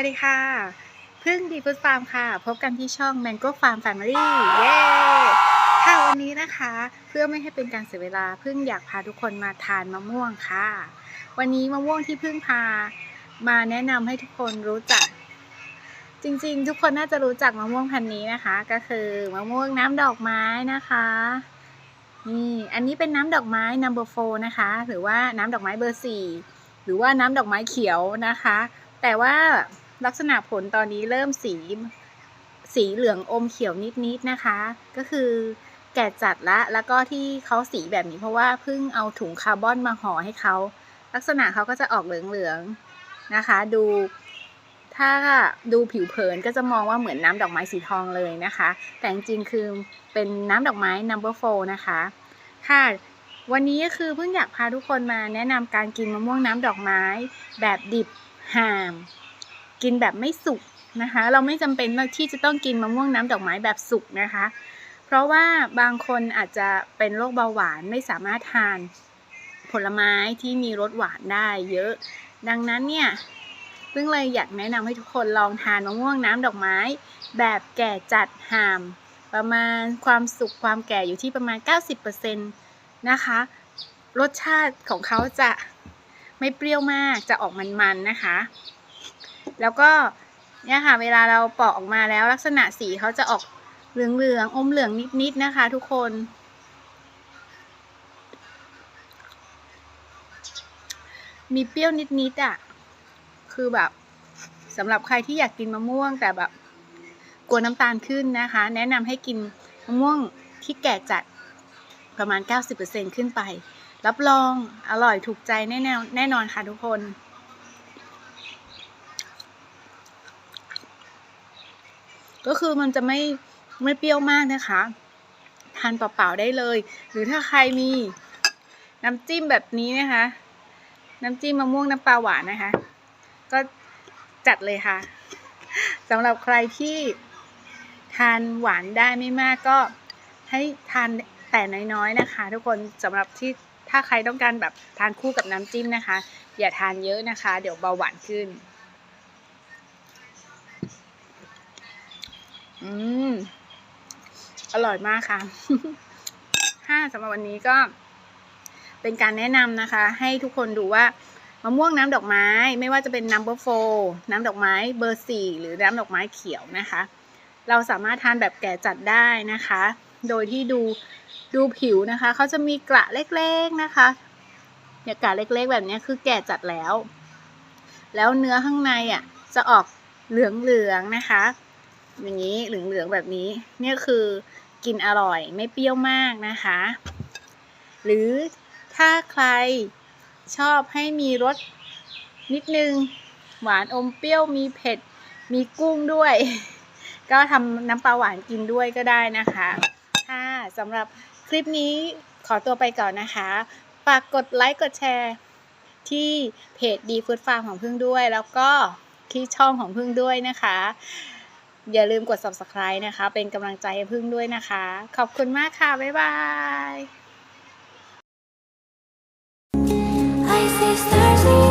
วัสดีค่ะ พึ่งดีฟู้ดฟาร์มค่ะ พบกันที่ช่อง Mango Farm Family เย้ค่ะวันนี้นะคะ เพื่อไม่ให้เป็นการเสียเวลา พึ่งอยากพาทุกคนมาทานมะม่วงค่ะ วันนี้มะม่วงที่พึ่งพามาแนะนำให้ทุกคนรู้จัก จริงๆ ทุกคนน่าจะรู้จักมะม่วงพันธุ์นี้นะคะ ก็คือมะม่วงน้ำดอกไม้นะคะนี่อันนี้เป็นน้ำดอกไม้ number four นะคะ หรือว่าน้ำดอกไม้เบอร์สี่หรือว่าน้ำดอกไม้เขียวนะคะ แต่ว่า ลักษณะผลตอนนี้เริ่มสีสีเหลืองอมเขียวนิดๆนะคะ ก็คือแก่จัดละแล้วก็ที่เขาสีแบบนี้เพราะว่าเพิ่งเอาถุงคาร์บอนมาห่อให้เขาลักษณะเขาก็จะออกเหลืองๆนะคะ ดูถ้าดูผิวเผินก็จะมองว่าเหมือนน้ำดอกไม้สีทองเลยนะคะ แต่จริงๆคือเป็นน้ำดอกไม้ number four นะคะ ค่ะ วันนี้ก็คือเพิ่งอยากพาทุกคนมาแนะนำการกินมะม่วงน้ำดอกไม้แบบดิบห่าม กินแบบไม่สุกนะคะ เราไม่จำเป็นที่จะต้องกินมะม่วงน้ำดอกไม้แบบสุกนะคะ เพราะว่าบางคนอาจจะเป็นโรคเบาหวานไม่สามารถทานผลไม้ที่มีรสหวานได้เยอะ ดังนั้นเนี่ยเพิ่งเลยอยากแนะนำให้ทุกคนลองทานมะม่วงน้ำดอกไม้ แบบแก่จัดหาม ประมาณความสุกความแก่อยู่ที่ประมาณ 90%นะคะ รสชาติของเขาจะไม่เปรี้ยวมากจะออกมันๆนะคะ แล้วก็เนี่ยค่ะเวลาเราปอกออกมาแล้วลักษณะสีเขาจะออกเหลืองๆอมเหลืองนิดๆนะคะ ทุกคน มีเปรี้ยวนิดๆอะ คือแบบสำหรับใครที่อยากกินมะม่วงแต่แบบกลัวน้ำตาลขึ้นนะคะ แนะนำให้กินมะม่วงที่แก่จัดประมาณ 90%ขึ้นไป รับรองอร่อยถูกใจแน่ๆแน่นอนค่ะทุกคน ก็คือมันจะไม่ไม่เปรี้ยวมากนะคะทานเปล่าๆได้เลย หรือถ้าใครมีน้ำจิ้มแบบนี้นะคะ น้ำจิ้มมะม่วงน้ำปลาหวานนะคะ ก็จัดเลยค่ะสำหรับใครที่ทานหวานได้ไม่มากก็ให้ทานแต่น้อยๆนะคะ ทุกคนสำหรับที่ถ้าใครต้องการแบบทานคู่กับน้ำจิ้มนะคะ อย่าทานเยอะนะคะ เดี๋ยวเบาหวานขึ้น อืม อร่อยมากค่ะห้าสำหรับวันนี้ก็ เป็นการแนะนำนะคะ ให้ทุกคนดูว่ามะม่วงน้ำดอกไม้ ไม่ว่าจะเป็น number four น้ำดอกไม้เบอร์สี่หรือน้ำดอกไม้เขียวนะคะ เราสามารถทานแบบแก่จัดได้นะคะ โดยที่ดูดูผิวนะคะเขาจะมีกระเล็กๆนะคะเนี่ยกระเล็กๆแบบนี้คือแก่จัดแล้ว แล้วเนื้อข้างในอะจะออกเหลืองๆนะคะ อย่างนี้เหลืองๆแบบนี้ เนี่ยคือกินอร่อยไม่เปรี้ยวมากนะคะ หรือถ้าใครชอบให้มีรสนิดนึง หวานอมเปรี้ยวมีเผ็ด มีกุ้งด้วย ก็ทำน้ำปลาหวานกินด้วยก็ได้นะคะค่ะสำหรับคลิปนี้ขอตัวไปก่อนนะคะ ฝากกดไลค์กดแชร์ ที่เพจดีฟู้ดฟาร์มของพึ่งด้วย แล้วก็ที่ช่องของพึ่งด้วยนะคะ อย่าลืมกด subscribe นะคะ เป็นกำลังใจให้พึ่งด้วยนะคะ ขอบคุณมากค่ะ บ๊ายบาย I see stars in